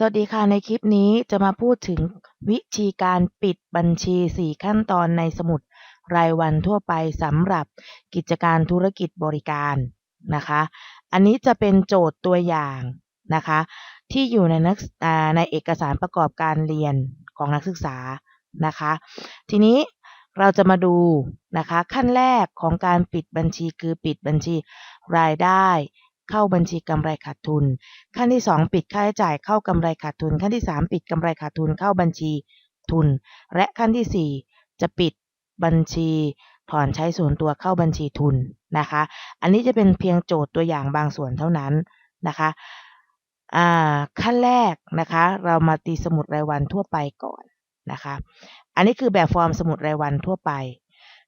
สวัสดีค่ะ ในคลิปนี้จะมาพูดถึงวิธีการปิดบัญชี 4 ขั้นตอนในสมุดรายวันทั่วไปสำหรับกิจการธุรกิจบริการนะคะ อันนี้จะเป็นโจทย์ตัวอย่างนะคะ ที่อยู่ในนักในเอกสารประกอบการเรียนของนักศึกษานะคะ ทีนี้เราจะมาดูนะคะขั้นแรกของการปิดบัญชีคือปิดบัญชีรายได้ เข้าบัญชีกำไรขาดทุน ขั้นที่ 2 ปิดค่าใช้จ่ายเข้ากำไรขาดทุน ขั้นที่ 3 ปิดกำไรขาดทุนเข้าบัญชีทุน และขั้นที่ 4 จะปิดบัญชีถอนใช้ส่วนตัวเข้าบัญชีทุนนะคะ อันนี้จะเป็นเพียงโจทย์ตัวอย่างบางส่วนเท่านั้นนะคะขั้นแรกนะคะ เรามาตีสมุดรายวันทั่วไปก่อนนะคะ อันนี้คือแบบฟอร์มสมุดรายวันทั่วไป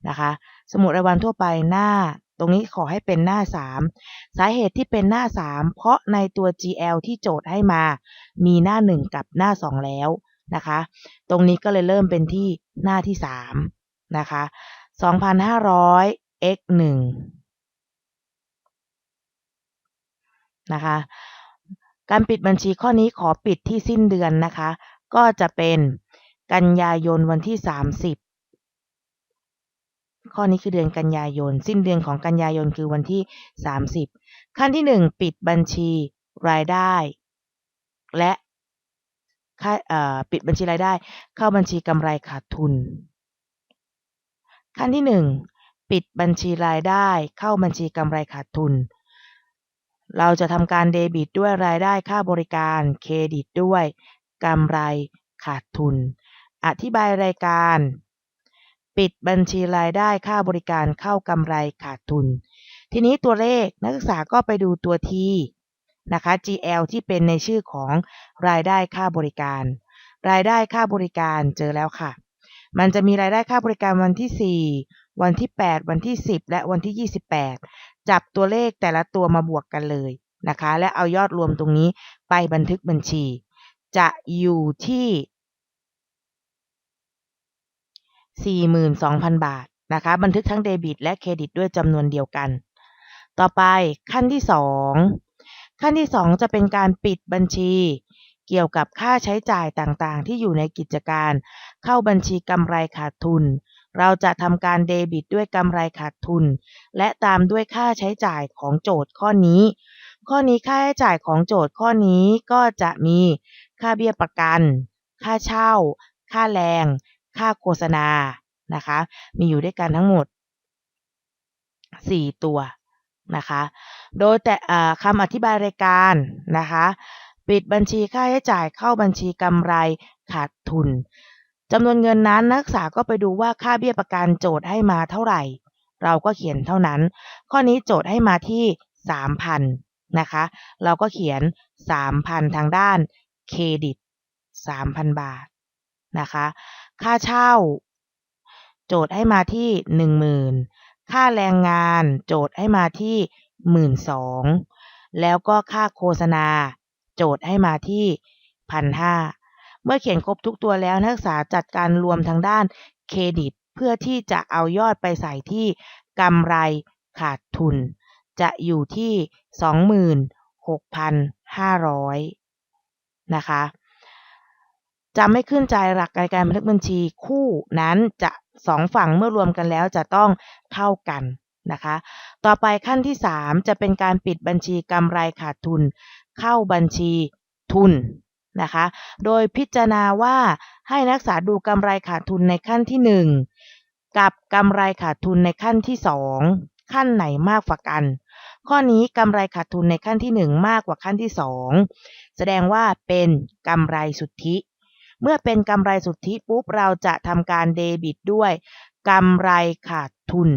นะคะ สมุดรายวันทั่วไปหน้า ตรงนี้ขอให้เป็นหน้า 3 สาเหตุที่เป็นหน้า 3 เพราะในตัว GL ที่โจทย์ให้มา มีหน้า 1 กับหน้า 2 แล้วนะคะ ตรงนี้ก็เลยเริ่มเป็นที่หน้าที่ 3 นะคะ 2,500 x 1นะคะ การปิดบัญชีข้อนี้ขอปิดที่สิ้นเดือนนะคะ ก็จะเป็นกันยายนวันที่ 30 ข้อนี้คือเดือนกันยายน สิ้นเดือนของกันยายนคือวันที่ 30 ขั้นที่ 1 ปิดบัญชีรายได้ และปิดบัญชีรายได้ เข้าบัญชีกำไรขาดทุน ขั้นที่ 1 ปิดบัญชีรายได้ เข้าบัญชีกำไรขาดทุน เราจะทำการเดบิตด้วยรายได้ค่าบริการเครดิตด้วยกำไรขาดทุน อธิบายรายการ ปิดบัญชีรายได้ค่าบริการเข้ากำไรขาดทุน ทีนี้ตัวเลขนักศึกษาก็ไปดูตัวที่นะคะ GL ที่เป็นในชื่อของรายได้ค่าบริการ รายได้ค่าบริการเจอแล้วค่ะ มันจะมีรายได้ค่าบริการวันที่ 4 วันที่ 8 วันที่ 10 และวันที่ 28 จับตัวเลขแต่ละตัวมาบวกกันเลยนะคะ และเอายอดรวมตรงนี้ไปบันทึกบัญชี จะอยู่ที่ 42,000 บาทนะคะ บันทึกทั้งเดบิตและเครดิตด้วยจำนวนเดียวกัน ต่อไปขั้นที่ 2 ขั้นที่ 2 จะเป็นการปิดบัญชี เกี่ยวกับค่าใช้จ่ายต่างๆ ที่อยู่ในกิจการ เข้าบัญชีกำไรขาดทุน เราจะทำการเดบิตด้วยกำไรขาดทุน และตามด้วยค่าใช้จ่ายของโจทย์ข้อนี้ ข้อนี้ค่าใช้จ่ายของโจทย์ข้อนี้ก็จะมีค่าเบี้ยประกัน ค่าเช่า ค่าแรง ค่าโฆษณานะคะ มีอยู่ด้วยกันทั้งหมด 4 ตัวนะคะ โดยแต่คำอธิบายรายการนะคะ ปิดบัญชีค่าใช้จ่ายเข้าบัญชีกำไรขาดทุนจำนวนเงินนั้นนักศึกษาก็ไปดูว่าค่าเบี้ยประกันโจทย์ให้มาเท่าไหร่ เราก็เขียนเท่านั้น ข้อนี้โจทย์ให้มาที่ 3,000นะคะ เราก็เขียน 3,000 ทางด้านเครดิต 3,000 บาทนะคะ ค่าเช่า โจทย์ให้มาที่หนึ่งหมื่นค่าแรงงาน โจทย์ให้มาที่หมื่นสองแล้วก็ค่าโฆษณา โจทย์ให้มาที่พันห้าเมื่อเขียนครบทุกตัวแล้วนักศึกษาจัดการรวมทางด้านเครดิต เพื่อที่จะเอายอดไปใส่ที่กำไรขาดทุน จะอยู่ที่ 26,500 นะคะ จะไม่ขึ้นใจหลักการบันทึกบัญชีคู่นั้นจะสองฝั่งเมื่อรวมกันแล้วจะต้องเท่ากันนะคะ ต่อไปขั้นที่ 3 จะเป็นการปิดบัญชีกำไรขาดทุน เข้าบัญชีทุนนะคะ โดยพิจารณาว่าให้นักศึกษาดูกำไรขาดทุนในขั้นที่ 1 กับกำไรขาดทุนในขั้นที่ 2 ขั้นไหนมากกว่ากัน ข้อนี้กำไรขาดทุนในขั้นที่ 1 มากกว่าขั้นที่ 2 แสดงว่าเป็นกำไรสุทธิ เมื่อเป็นกำไรสุทธิปุ๊บเราจะทำการเดบิตด้วยกำไรขาดทุน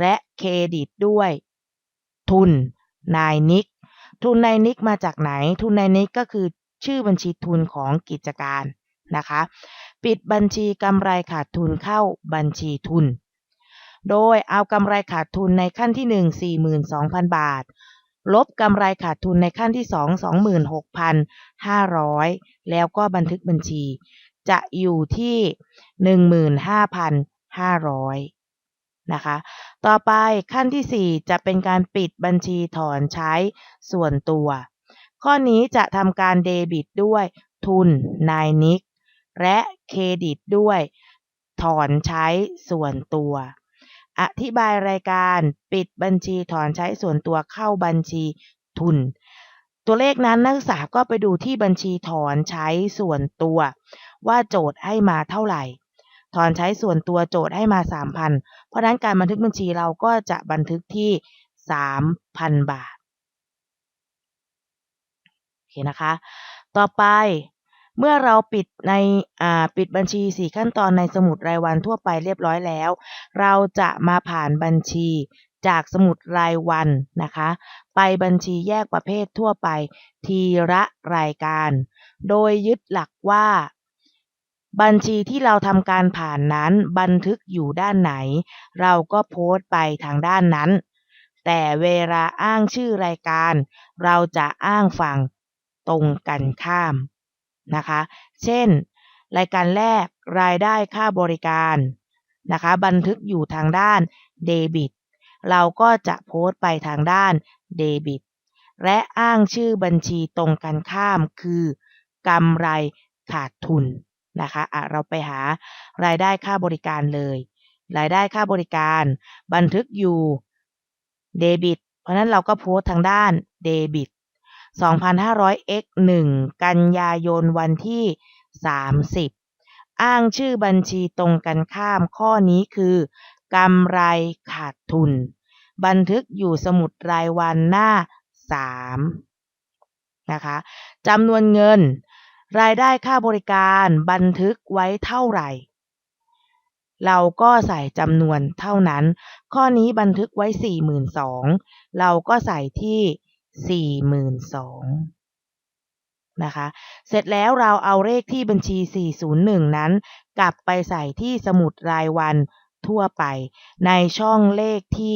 และเครดิตด้วย ทุนนายนิก ทุนนายนิกมาจากไหน ทุนนายนิกก็คือชื่อบัญชีทุนของกิจการนะคะ ปิดบัญชีกำไรขาดทุนเข้าบัญชีทุน โดยเอากำไรขาดทุนในขั้นที่ 1 42,000 บาท ลบกำไรขาดทุนในขั้นที่ 2 26,500 แล้วก็บันทึกบัญชี จะอยู่ที่ 15,500 นะคะ ต่อไปขั้นที่ 4 จะเป็นการปิดบัญชีถอนใช้ส่วนตัว ข้อนี้จะทำการเดบิตด้วยทุนนายนิกและเครดิตด้วยถอนใช้ส่วนตัว อธิบายรายการปิดบัญชีถอนใช้ส่วนตัวเข้าบัญชีทุน ตัวเลขนั้นนักศึกษาก็ไปดูที่บัญชีถอนใช้ส่วนตัว ว่าโจทย์ให้มาเท่าไหร่ ถอนใช้ส่วนตัวโจทย์ให้มา 3,000 เพราะนั้นการบันทึกบัญชีเราก็จะบันทึกที่ 3,000 บาทโอเคนะคะ ต่อไป เมื่อเราปิดในปิดบัญชี 4 ขั้นตอนในสมุดรายวันทั่วไปเรียบร้อยแล้ว เราจะมาผ่านบัญชีจากสมุดรายวันนะคะ ไปบัญชีแยกประเภททั่วไปทีละรายการ โดยยึดหลักว่า บัญชีที่เราทำการผ่านนั้นบันทึกอยู่ด้านไหน เราก็โพสต์ไปทางด้านนั้น แต่เวลาอ้างชื่อรายการ เราจะอ้างฝั่งตรงกันข้าม นะคะ เช่น รายการแรกรายได้ค่าบริการนะคะ บันทึกอยู่ทางด้านเดบิต เราก็จะโพสต์ไปทางด้านเดบิต และอ้างชื่อบัญชีตรงกันข้ามคือกำไรขาดทุนนะคะะเราไปหารายได้ค่าบริการเลย รายได้ค่าบริการ บันทึกอยู่เดบิต เพราะนั้นเราก็โพสต์ทางด้านเดบิต 2,500x 1กันยายนวันที่ 30 อ้างชื่อบัญชีตรงกันข้ามข้อนี้คือกำไรขาดทุน บันทึกอยู่สมุดรายวันหน้า 3 นะคะจำนวนเงิน รายได้ค่าบริการบันทึกไว้เท่าไหร่เราก็ใส่จำนวนเท่านั้น ข้อนี้บันทึกไว้ 42,000 เราก็ใส่ที่ 42,000นะคะ เสร็จแล้วเราเอาเลขที่บัญชี 401 นั้น กลับไปใส่ที่สมุดรายวันทั่วไป ในช่องเลขที่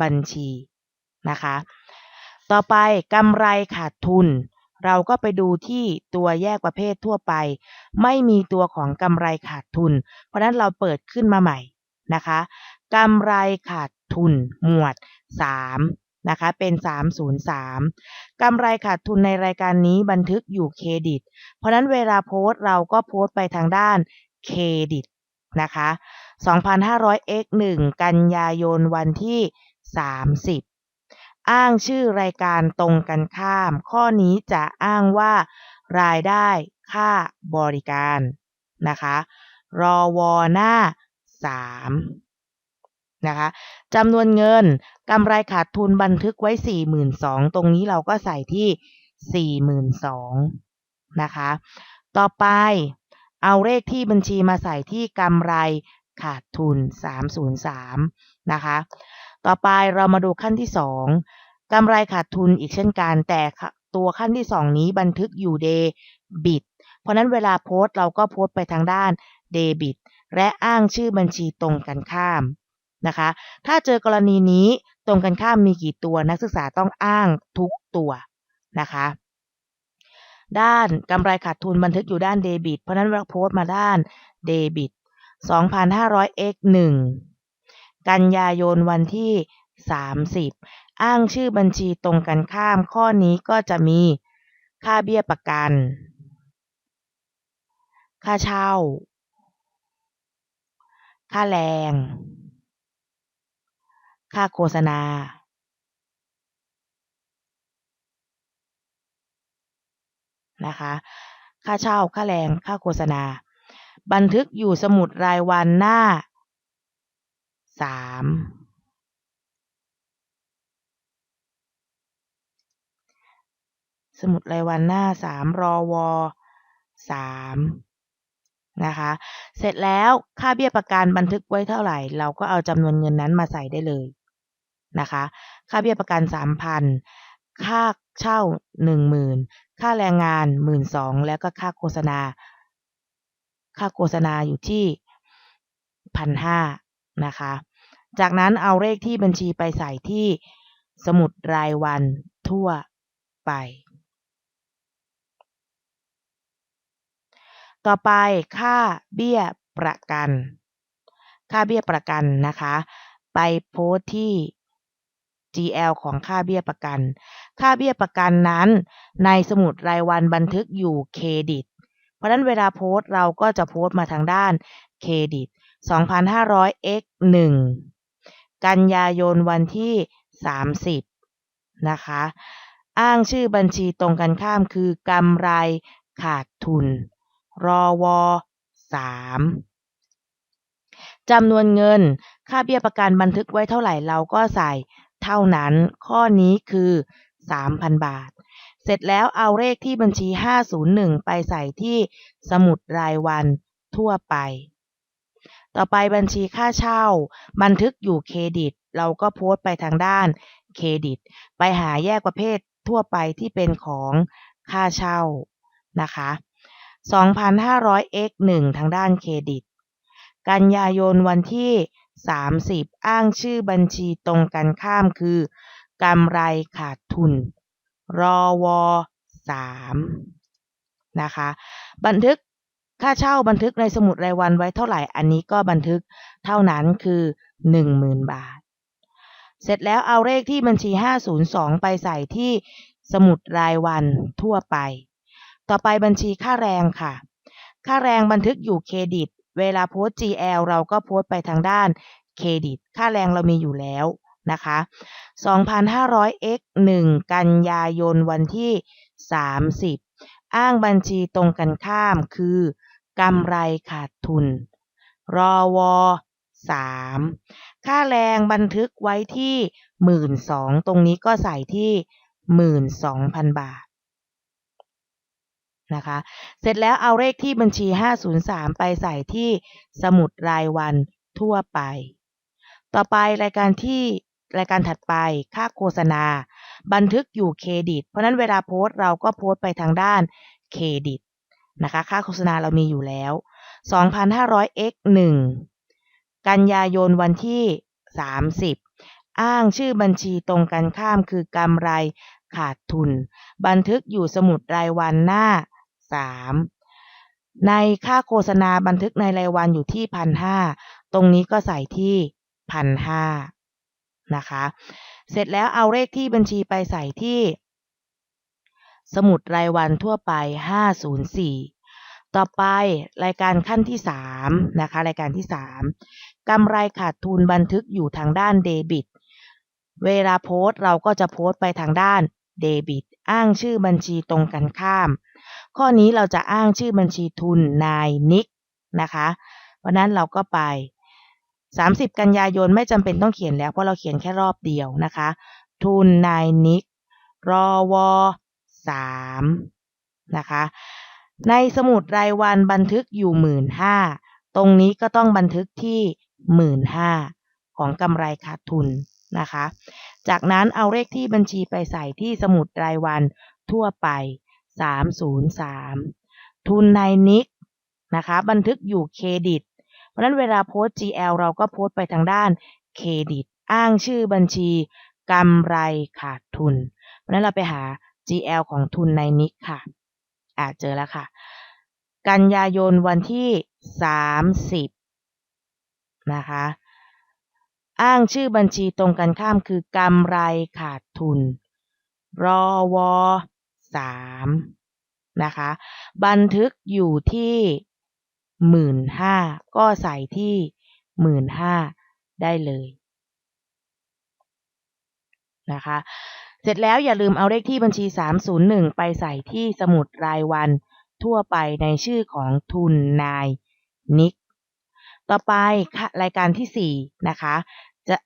บัญชีนะคะ ต่อไปกำไรขาดทุน เราก็ไปดูที่ตัวแยกประเภททั่วไป ไม่มีตัวของกำไรขาดทุน เพราะนั้นเราเปิดขึ้นมาใหม่นะคะกำไรขาดทุนหมวด 3 นะคะเป็น 303 กำไรขาดทุนในรายการนี้บันทึกอยู่เครดิต เพราะนั้นเวลาโพสต์เราก็โพสต์ไปทางด้านเครดิตนะคะ 2,500x 1กันยายนวันที่ 30 อ้างชื่อรายการตรงกันข้าม ข้อนี้จะอ้างว่ารายได้ค่าบริการนะคะ รอวอหน้า 3 นะคะจำนวนเงินกำไรขาดทุนบันทึกไว้ 42,000 ตรงนี้เราก็ใส่ที่ 42,000 นะคะ ต่อไปเอาเลขที่บัญชีมาใส่ที่กำไรขาดทุน 303 นะคะ ต่อไปเรามาดูขั้นที่ 2 กำไรขาดทุนอีกเช่นกัน แต่ตัวขั้นที่ 2 นี้บันทึกอยู่เดบิต เพราะนั้นเวลาโพสต์เราก็โพสต์ไปทางด้านเดบิต และอ้างชื่อบัญชีตรงกันข้าม นะคะ ถ้าเจอกรณีนี้ตรงกันข้ามมีกี่ตัวนักศึกษาต้องอ้างทุกตัวนะคะ ด้านกำไรขาดทุนบันทึกอยู่ด้านเดบิต เพราะนั้นเราโพสต์มาด้านเดบิต 2,500x 1กันยายนวันที่ 30 อ้างชื่อบัญชีตรงกันข้ามข้อนี้ก็จะมีค่าเบี้ยประกัน ค่าเช่า ค่าแรง ค่าโฆษณานะคะ ค่าเช่า ค่าแรง ค่าโฆษณา บันทึกอยู่สมุดรายวันหน้าสามสมุดรายวันหน้าสามรอวสามนะคะ เสร็จแล้วค่าเบี้ยประกันบันทึกไว้เท่าไหร่ เราก็เอาจำนวนเงินนั้นมาใส่ได้เลย นะคะ ค่าเบี้ยประกัน3,000ค่าเช่า10,000ค่าแรงงาน12,000แล้วก็ค่าโฆษณา ค่าโฆษณาอยู่ที่1,500นะคะ จากนั้นเอาเลขที่บัญชีไปใส่ที่สมุดรายวันทั่วไป ต่อไปค่าเบี้ยประกัน ค่าเบี้ยประกันนะคะ ไปโพสที่ GL ของค่าเบี้ยประกัน ค่าเบี้ยประกันนั้น ในสมุดรายวันบันทึกอยู่เครดิต เพราะนั้นเวลาโพสต์เราก็จะโพสต์มาทางด้านเครดิต 2,500 x 1กันยายนวันที่ 30 นะคะ อ้างชื่อบัญชีตรงกันข้ามคือกำไรขาดทุน รอว3จำนวนเงิน ค่าเบี้ยประกันบันทึกไว้เท่าไหร่เราก็ใส่ เท่านั้น ข้อนี้คือ 3,000 บาท เสร็จแล้วเอาเลขที่บัญชี 501 ไปใส่ที่สมุดรายวันทั่วไป ต่อไปบัญชีค่าเช่า บันทึกอยู่เครดิต เราก็โพสต์ไปทางด้านเครดิต ไปหาแยกประเภททั่วไปที่เป็นของค่าเช่านะคะ2,500 x 1ทางด้านเครดิต กันยายนวันที่ 30 อ้างชื่อบัญชีตรงกันข้ามคือกำไรขาดทุน รอว3นะคะ บันทึกค่าเช่าบันทึกในสมุดรายวันไว้เท่าไหร่ อันนี้ก็บันทึกเท่านั้นคือ 10,000 บาท เสร็จแล้วเอาเลขที่บัญชี 502 ไปใส่ที่สมุดรายวันทั่วไป ต่อไปบัญชีค่าแรงค่ะ ค่าแรงบันทึกอยู่เครดิต เวลาโพสต์ GL เราก็โพสต์ไปทางด้านเครดิต ค่าแรงเรามีอยู่แล้วนะคะ2,500 x 1 กันยายนวันที่ 30 อ้างบัญชีตรงกันข้ามคือกำไรขาดทุน รอว3ค่าแรงบันทึกไว้ที่ 12,000 ตรงนี้ก็ใส่ที่ 12,000 บาท นะคะ เสร็จแล้วเอาเลขที่บัญชี 503 ไปใส่ที่สมุดรายวันทั่วไป ต่อไปรายการที่รายการถัดไปค่าโฆษณา บันทึกอยู่เครดิต เพราะนั้นเวลาโพสต์เราก็โพสต์ไปทางด้านเครดิตนะคะค่าโฆษณาเรามีอยู่แล้ว 2,500 x 1กันยายนวันที่ 30 อ้างชื่อบัญชีตรงกันข้ามคือกำไรขาดทุน บันทึกอยู่สมุดรายวันหน้า 3ในค่าโฆษณาบันทึกในรายวันอยู่ที่พันห้าตรงนี้ก็ใส่ที่พันห้านะคะ เสร็จแล้วเอาเลขที่บัญชีไปใส่ที่ สมุดรายวันทั่วไป 504 ต่อไปรายการขั้นที่ 3 นะคะ รายการที่ 3กำไรขาดทุนบันทึกอยู่ทางด้านเดบิต เวลาโพสต์เราก็จะโพสต์ไปทางด้าน เดบิต อ้างชื่อบัญชีตรงกันข้าม ข้อนี้เราจะอ้างชื่อบัญชีทุนนายนิกนะคะเพราะนั้นเราก็ไป 30 กันยายนไม่จำเป็นต้องเขียนแล้วเพราะเราเขียนแค่รอบเดียวนะคะ ทุนนายนิกรอว3นะคะ ในสมุดรายวันบันทึกอยู่หมื่นห้าตรงนี้ก็ต้องบันทึกที่หมื่นห้าของกำไรขาดทุนนะคะ จากนั้นเอาเลขที่บัญชีไปใส่ที่สมุดรายวันทั่วไป 303 ทุนนายนิกนะคะ บันทึกอยู่เครดิต เพราะนั้นเวลาโพสต์ GL เราก็โพสต์ไปทางด้านเครดิต อ้างชื่อบัญชีกำไรขาดทุน เพราะนั้นเราไปหา GL ของทุนในนิกค่ะอาเจอแล้วค่ะ กันยายนวันที่ 30 นะคะ อ้างชื่อบัญชีตรงกันข้ามคือกำไรขาดทุน รอว3นะคะ บันทึกอยู่ที่หมื่นห้าก็ใส่ที่หมื่นห้าได้เลยนะคะ เสร็จแล้วอย่าลืมเอาเลขที่บัญชี 301 ไปใส่ที่สมุดรายวันทั่วไปในชื่อของทุนนายนิก ต่อไปรายการที่ 4 นะคะ จะ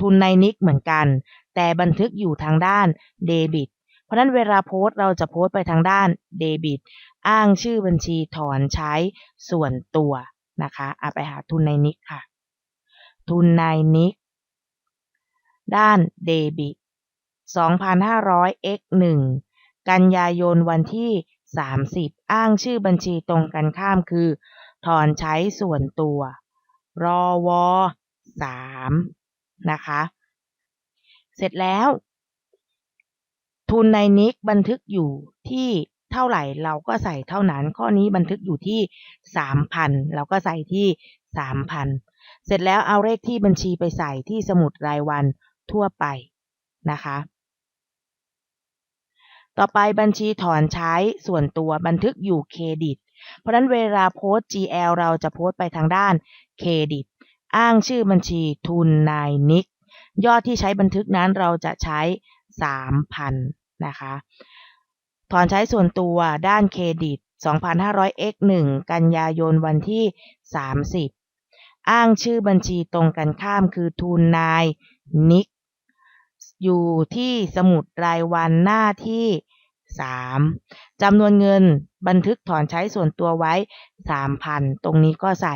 ทุนในนิกเหมือนกัน แต่บันทึกอยู่ทางด้านเดบิต เพราะนั้นเวลาโพสต์เราจะโพสต์ไปทางด้านเดบิต อ้างชื่อบัญชีถอนใช้ส่วนตัวนะคะเอาไปหาทุนในนิกค่ะ ทุนในนิก ด้านเดบิต2,500 x 1กันยายนวันที่ 30 อ้างชื่อบัญชีตรงกันข้ามคือ ถอนใช้ส่วนตัว รอวอ3 นะคะ เสร็จแล้ว ทุนในนิกบันทึกอยู่ที่เท่าไหร่เราก็ใส่เท่านั้น ข้อนี้บันทึกอยู่ที่3,000เราก็ใส่ที่3,000เสร็จแล้วเอาเลขที่บัญชีไปใส่ที่สมุดรายวันทั่วไปนะคะ ต่อไปบัญชีถอนใช้ส่วนตัวบันทึกอยู่เครดิต เพราะฉะนั้นเวลาโพสต์ GL เราจะโพสต์ไปทางด้านเครดิต อ้างชื่อบัญชีทุนนายนิก ยอดที่ใช้บันทึกนั้นเราจะใช้ 3,000 นะคะ ถอนใช้ส่วนตัวด้านเครดิต 2,500x 1กันยายนวันที่ 30 อ้างชื่อบัญชีตรงกันข้ามคือทุนนายนิก อยู่ที่สมุดรายวันหน้าที่ 3จำนวนเงินบันทึกถอนใช้ส่วนตัวไว้ 3,000 ตรงนี้ก็ใส่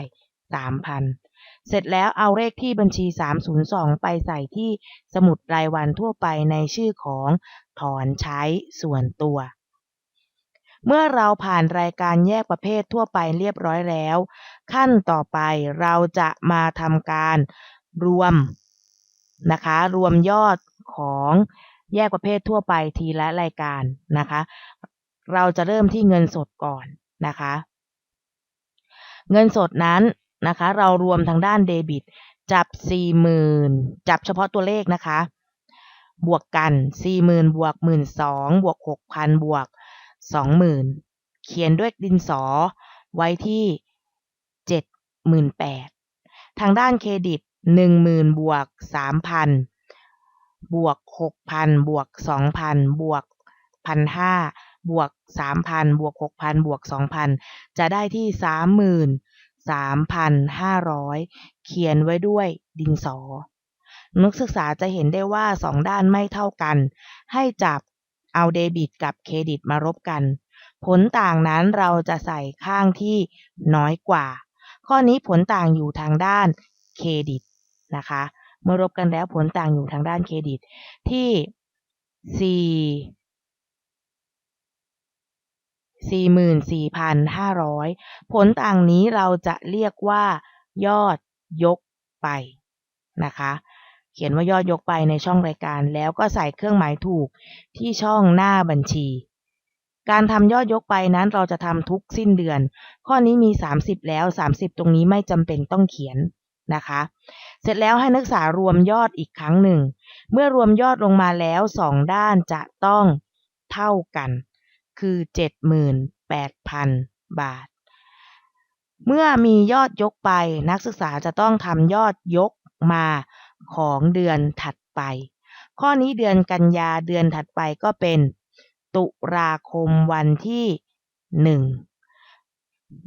3,000 เสร็จแล้วเอาเลขที่บัญชี 302 ไปใส่ที่สมุดรายวันทั่วไปในชื่อของถอนใช้ส่วนตัว เมื่อเราผ่านรายการแยกประเภททั่วไปเรียบร้อยแล้ว ขั้นต่อไปเราจะมาทำการรวมนะคะ รวมยอดของแยกประเภททั่วไปทีละรายการนะคะ เราจะเริ่มที่เงินสดก่อนนะคะ เงินสดนั้น นะคะ เรารวมทางด้านเดบิต จับ 40,000 จับเฉพาะตัวเลขนะคะ บวกกัน 40,000 บวก 12,000 บวก 6,000 บวก 20,000 เขียนด้วยดินสอไว้ที่ 78,000 ทางด้านเครดิต 10,000 บวก 3,000 บวกหกพันบวกสองพันบวกพันห้าบวกสามพันบวกหกพันบวกสองพันจะได้ที่ สามหมื่นสามพันห้าร้อยเขียนไว้ด้วยดินสอ นักศึกษาจะเห็นได้ว่าสองด้านไม่เท่ากัน ให้จับเอาเดบิตกับเครดิตมารบกัน ผลต่างนั้นเราจะใส่ข้างที่น้อยกว่า ข้อนี้ผลต่างอยู่ทางด้านเครดิตนะคะ เมื่อรบกันแล้วผลต่างอยู่ทางด้านเครดิตที่สี่ สี่หมื่นสี่พันห้าร้อยผลต่างนี้เราจะเรียกว่ายอดยกไปนะคะ เขียนว่ายอดยกไปในช่องรายการแล้วก็ใส่เครื่องหมายถูกที่ช่องหน้าบัญชี การทำยอดยกไปนั้นเราจะทำทุกสิ้นเดือน ข้อนี้มี 30 แล้ว 30 ตรงนี้ไม่จำเป็นต้องเขียนนะคะ เสร็จแล้วให้นักศึกษารวมยอดอีกครั้งหนึ่ง เมื่อรวมยอดลงมาแล้วสองด้านจะต้องเท่ากัน คือ 78,000 บาท เมื่อมียอดยกไปนักศึกษาจะต้องทำยอดยกมาของเดือนถัดไป ข้อนี้เดือนกันยาเดือนถัดไปก็เป็น ตุลาคมวันที่หนึ่ง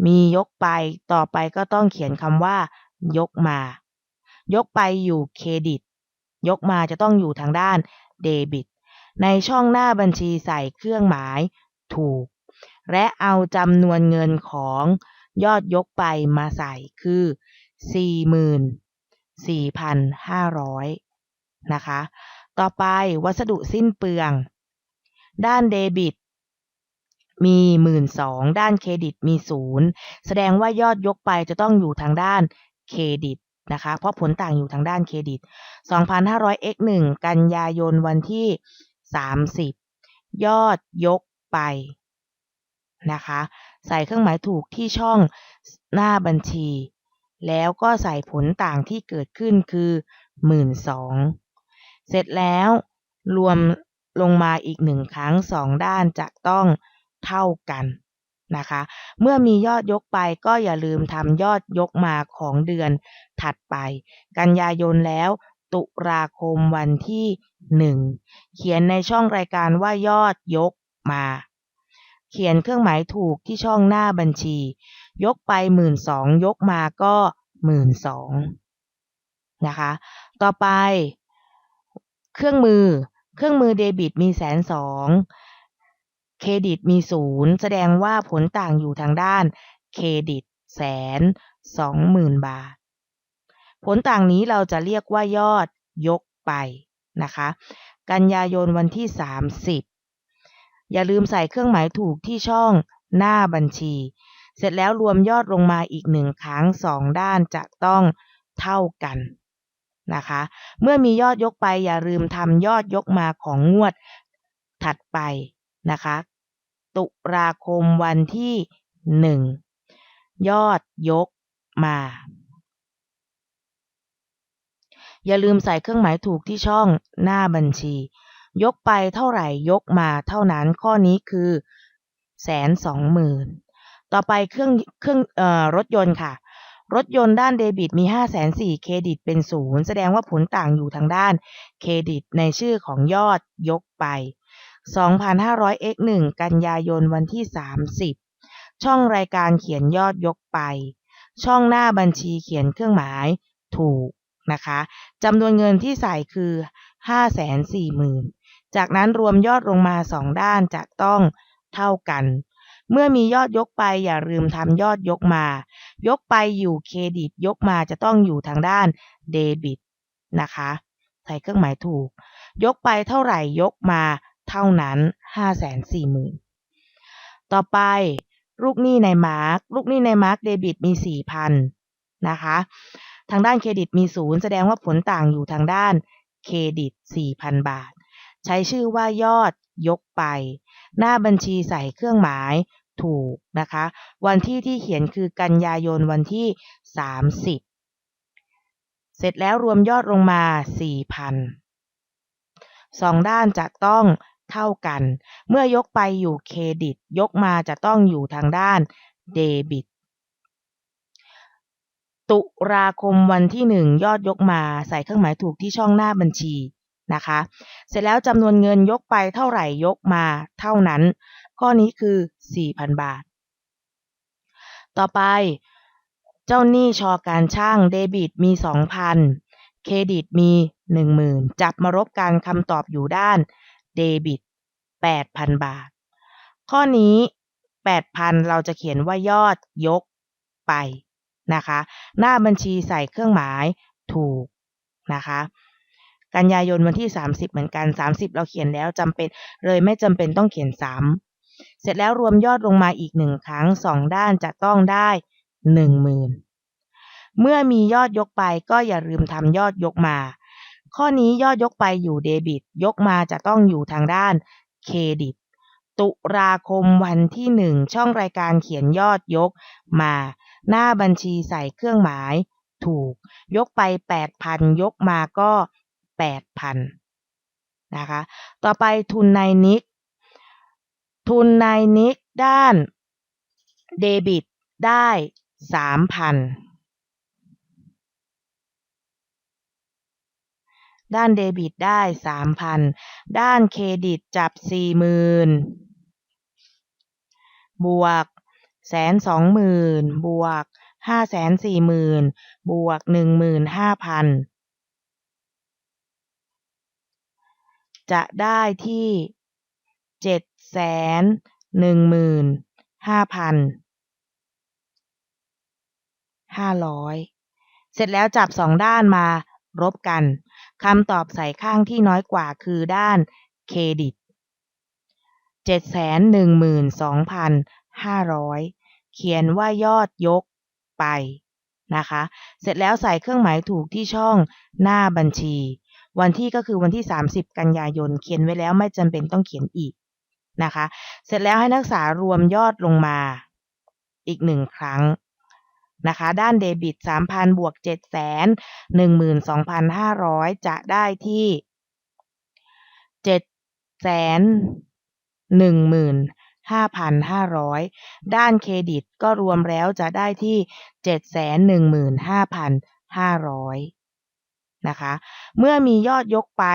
มียกไปต่อไปก็ต้องเขียนคำว่า ยกมา ยกไปอยู่เครดิต ยกมาจะต้องอยู่ทางด้านเดบิต ในช่องหน้าบัญชีใส่เครื่องหมาย ถูก และเอาจำนวนเงินของยอดยกไปมาใส่คือ 44,500 นะคะ ต่อไปวัสดุสิ้นเปลือง ด้านเดบิต มีหมื่นสองด้านเครดิตมีศูนย์แสดงว่ายอดยกไปจะต้องอยู่ทางด้านเครดิตนะคะเพราะผลต่างอยู่ทางด้านเครดิต 2,500 x 1กันยายนวันที่ 30 ยอดยก ไปนะคะ ใส่เครื่องหมายถูกที่ช่องหน้าบัญชี แล้วก็ใส่ผลต่างที่เกิดขึ้นคือ12,000เสร็จแล้วรวมลงมาอีกหนึ่งครั้งสองด้านจะต้องเท่ากันนะคะ เมื่อมียอดยกไปก็อย่าลืมทำยอดยกมาของเดือนถัดไป กันยายนแล้ว ตุลาคมวันที่หนึ่งเขียนในช่องรายการว่ายอดยก มา เขียนเครื่องหมายถูกที่ช่องหน้าบัญชี ยกไปหมื่นสองยกมาก็หมื่นสองนะคะ ต่อไป เครื่องมือ เครื่องมือเดบิตมีแสนสองเครดิตมีศูนย์แสดงว่าผลต่างอยู่ทางด้านเครดิตแสนสองหมื่นบาท ผลต่างนี้เราจะเรียกว่ายอดยกไปนะคะ กันยายนวันที่ 30 อย่าลืมใส่เครื่องหมายถูกที่ช่องหน้าบัญชี เสร็จแล้วรวมยอดลงมาอีกหนึ่งครั้งสองด้านจะต้องเท่ากันนะคะ เมื่อมียอดยกไปอย่าลืมทำยอดยกมาของงวดถัดไปนะคะ ตุลาคมวันที่หนึ่งยอดยกมา อย่าลืมใส่เครื่องหมายถูกที่ช่องหน้าบัญชี ยกไปเท่าไหร่ยกมาเท่านั้นข้อนี้คือแสนสองหมื่นต่อไปเครื่องเครื่องเอ่อรถยนต์ค่ะ รถยนต์ด้านเดบิตมี5 4 0 0 0เครดิตเป็นศูนย์แสดงว่าผลต่างอยู่ทางด้านเครดิตในชื่อของยอดยกไป 2,500 x 1กันยายนวันที่ 30 ช่องรายการเขียนยอดยกไป ช่องหน้าบัญชีเขียนเครื่องหมายถูกนะคะจำนวนเงินที่ใส่คือ 540,000 จากนั้นรวมยอดลงมาสองด้านจะต้องเท่ากัน เมื่อมียอดยกไปอย่าลืมทำยอดยกมา ยกไปอยู่เครดิตยกมาจะต้องอยู่ทางด้านเดบิตนะคะใส่เครื่องหมายถูก ยกไปเท่าไหร่ยกมาเท่านั้น 540,000 ต่อไป ลูกหนี้ในมาร์กลูกหนี้ในมาร์กเดบิตมี 4,000 นะคะ ทางด้านเครดิตมีศูนย์แสดงว่าผลต่างอยู่ทางด้านเครดิต 4,000 บาท ใช้ชื่อว่ายอดยกไป หน้าบัญชีใส่เครื่องหมายถูกนะคะ วันที่ที่เขียนคือกันยายนวันที่ 30 เสร็จแล้วรวมยอดลงมา 4,000สองด้านจะต้องเท่ากัน เมื่อยกไปอยู่เครดิต ยกมาจะต้องอยู่ทางด้านเดบิต ตุลาคมวันที่ 1 ยอดยกมาใส่เครื่องหมายถูกที่ช่องหน้าบัญชี นะคะ เสร็จแล้วจำนวนเงินยกไปเท่าไหร่ยกมาเท่านั้น ข้อนี้คือ 4,000 บาท ต่อไป เจ้าหนี้ชอการช่างเดบิตมี 2,000 เครดิตมี 10,000 จับมารบกันคำตอบอยู่ด้านเดบิต 8,000 บาท ข้อนี้ 8,000 เราจะเขียนว่ายอดยกไปนะคะ หน้าบัญชีใส่เครื่องหมายถูกนะคะ กันยายนวันที่ 30 เหมือนกัน 30 เราเขียนแล้วจำเป็นเลยไม่จำเป็นต้องเขียนซ้ำเสร็จแล้วรวมยอดลงมาอีกหนึ่งครั้งสองด้านจะต้องได้10,000 เมื่อมียอดยกไปก็อย่าลืมทำยอดยกมา ข้อนี้ยอดยกไปอยู่เดบิต ยกมาจะต้องอยู่ทางด้านเครดิต ตุลาคมวันที่ 1 ช่องรายการเขียนยอดยกมา หน้าบัญชีใส่เครื่องหมายถูก ยกไป 8,000 ยกมาก็ 8,000นะคะ ต่อไปทุนในนิก ทุนในนิกด้านเดบิตได้3,000ด้านเดบิตได้3,000ด้านเครดิตจับ40,000บวกแสนสองหมื่นบวกห้าแสนสี่หมื่นบวกหนึ่งหมื่นห้าพัน จะได้ที่เจ็ดแสนหนึ่งหมื่นห้าพันห้าร้อยเสร็จแล้วจับสองด้านมารบกันคำตอบใส่ข้างที่น้อยกว่าคือด้านเครดิตเจ็ดแสนหนึ่งหมื่นสองพันห้าร้อยเขียนว่ายอดยกไปนะคะ เสร็จแล้วใส่เครื่องหมายถูกที่ช่องหน้าบัญชี วันที่ก็คือวันที่ 30 กันยายน เขียนไว้แล้วไม่จำเป็นต้องเขียนอีกนะคะ เสร็จแล้วให้นักศึกษารวมยอดลงมาอีกหนึ่งครั้งนะคะ ด้านเดบิต 3,000 บวก7 1 2 5 0 0 จะได้ที่7 1 0 5,500 ด้านเครดิตก็รวมแล้วจะได้ที่ 715,500 นะคะ เมื่อมียอดยกไป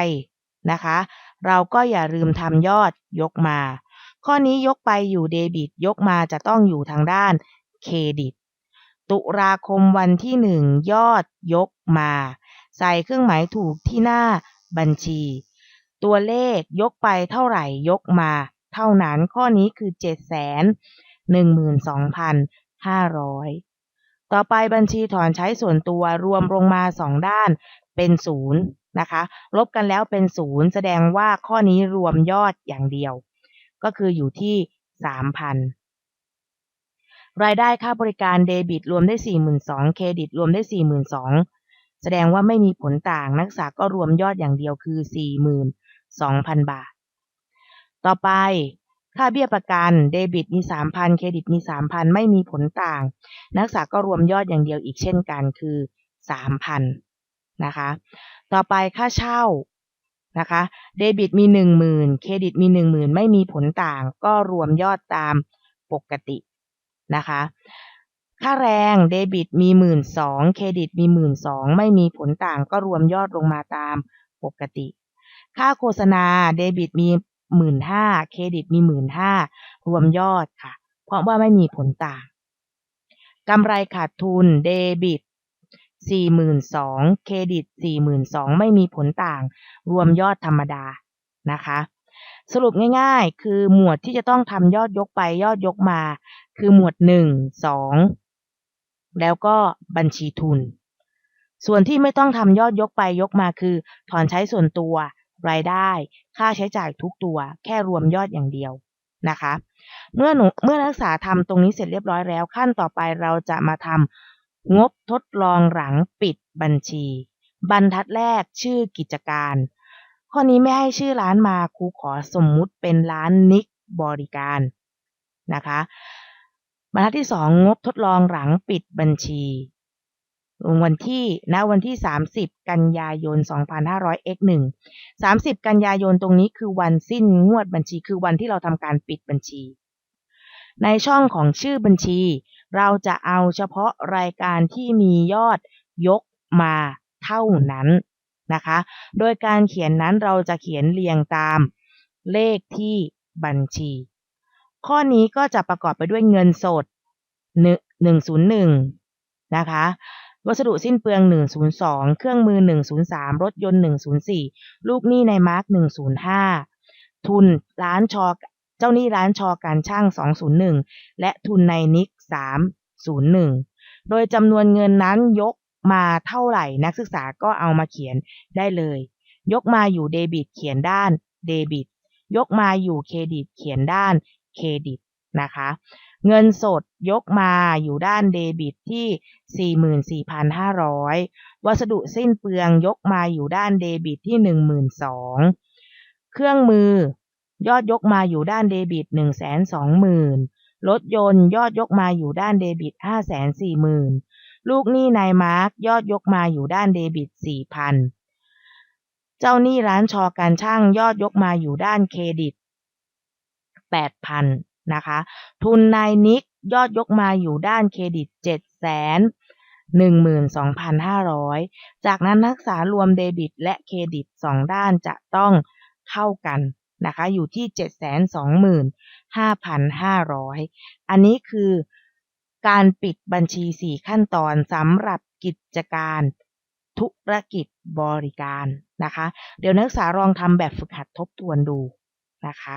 นะคะ เราก็อย่าลืมทำยอดยกมา ข้อนี้ยกไปอยู่เดบิตยกมาจะต้องอยู่ทางด้านเครดิต ตุลาคมวันที่ 1 ยอดยกมา ใส่เครื่องหมายถูกที่หน้าบัญชี ตัวเลขยกไปเท่าไหร่ยกมา เท่านั้นข้อนี้คือ 7 1 2 5 0 0ต่อไปบัญชีถอนใช้ส่วนตัวรวมลงมา2ด้าน เป็นศูนย์นะคะลบกันแล้วเป็นศูนย์แสดงว่าข้อนี้รวมยอดอย่างเดียว ก็คืออยู่ที่3,000รายได้ค่าบริการเดบิต รวมได้42,000เครดิต รวมได้ 42,000แสดงว่าไม่มีผลต่างนักศึกษาก็รวมยอดอย่างเดียวคือ 42,000 บาท ต่อไปค่าเบี้ยประกันเดบิตมี 3,000 เครดิตมี 3,000 ไม่มีผลต่าง นักศึกษาก็รวมยอดอย่างเดียวอีกเช่นกันคือ 3,000 นะคะ ต่อไปค่าเช่านะคะเดบิตมี 10,000เครดิตมี 10,000 ไม่มีผลต่างก็รวมยอดตามปกตินะคะ ค่าแรงเดบิตมีหมื่นสองเครดิตมีหมื่นสองไม่มีผลต่างก็รวมยอดลงมาตามปกติ ค่าโฆษณาเดบิตมีหมื่นห้าเครดิตมีหมื่นห้ารวมยอดค่ะ เพราะว่าไม่มีผลต่างกำไรขาดทุนเดบิต สี่หมื่นสองเครดิตสี่หมื่นสองไม่มีผลต่าง รวมยอดธรรมดานะคะ สรุปง่ายๆ คือหมวดที่จะต้องทำยอดยกไปยอดยกมา คือหมวดหนึ่งสองแล้วก็บัญชีทุน ส่วนที่ไม่ต้องทำยอดยกไปยกมาคือ ถอนใช้ส่วนตัว รายได้ ค่าใช้จ่ายทุกตัว แค่รวมยอดอย่างเดียวนะคะ เมื่อหนูเมื่อนักศึกษาทำตรงนี้เสร็จเรียบร้อยแล้ว ขั้นต่อไปเราจะมาทำ งบทดลองหลังปิดบัญชี บรรทัดแรกชื่อกิจการ ข้อนี้ไม่ให้ชื่อร้านมาครูขอสมมุติเป็นร้านนิกบริการนะคะบรรทัดที่สองงบทดลองหลังปิดบัญชีลงวันที่ณวันที่ 30 กันยายน 2500 x 1 30 กันยายนตรงนี้คือวันสิ้นงวดบัญชีคือวันที่เราทำการปิดบัญชี ในช่องของชื่อบัญชี เราจะเอาเฉพาะรายการที่มียอดยกมาเท่านั้นนะคะ โดยการเขียนนั้นเราจะเขียนเรียงตามเลขที่บัญชี ข้อนี้ก็จะประกอบไปด้วยเงินสด 101 นะคะ วัสดุสิ้นเปลือง 102 เครื่องมือ 103 รถยนต์ 104 ลูกหนี้ในมาร์ก105 ทุนร้านชอเจ้าหนี้ร้านชอการช่าง 201 และทุนในนิก 301 โดยจำนวนเงินนั้นยกมาเท่าไหร่นักศึกษาก็เอามาเขียนได้เลย ยกมาอยู่เดบิตเขียนด้านเดบิต ยกมาอยู่เครดิตเขียนด้านเครดิตนะคะ เงินสดยกมาอยู่ด้านเดบิตที่ 44,500 วัสดุสิ้นเปลืองยกมาอยู่ด้านเดบิตที่ 12,000 เครื่องมือยอดยกมาอยู่ด้านเดบิต 120,000 รถยนต์ยอดยกมาอยู่ด้านเดบิต540,000ลูกหนี้นายมาร์กยอดยกมาอยู่ด้านเดบิต4,000เจ้าหนี้ร้านชอการช่างยอดยกมาอยู่ด้านเครดิต8,000นะคะ ทุนนายนิกยอดยกมาอยู่ด้านเครดิต7 1 2 5 0 0จากนั้นนักศึกษารวมเดบิตและเครดิต2ด้านจะต้องเข้ากันนะคะ อยู่ที่ 5,500 อันนี้คือการปิดบัญชี 4 ขั้นตอนสำหรับกิจการธุรกิจบริการนะคะ เดี๋ยวนักศึกษาลองทำแบบฝึกหัดทบทวนดูนะคะ